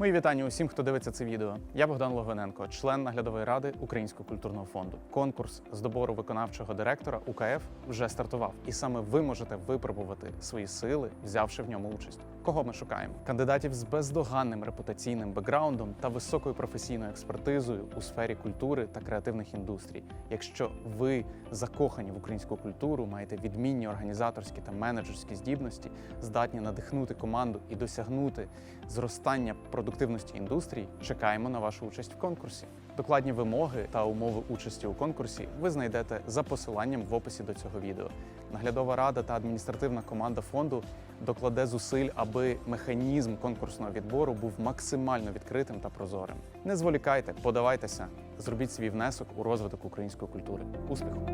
Мої вітання усім, хто дивиться це відео. Я Богдан Логвиненко, член наглядової ради Українського культурного фонду. Конкурс з добору виконавчого директора УКФ вже стартував, і саме ви можете випробувати свої сили, взявши в ньому участь. Кого ми шукаємо? Кандидатів з бездоганним репутаційним бекграундом та високою професійною експертизою у сфері культури та креативних індустрій. Якщо ви закохані в українську культуру, маєте відмінні організаторські та менеджерські здібності, здатні надихнути команду і досягнути зростання продуктивності індустрій, чекаємо на вашу участь в конкурсі. Докладні вимоги та умови участі у конкурсі ви знайдете за посиланням в описі до цього відео. Наглядова рада та адміністративна команда фонду докладе зусиль, аби механізм конкурсного відбору був максимально відкритим та прозорим. Не зволікайте, подавайтеся, зробіть свій внесок у розвиток української культури. Успіху!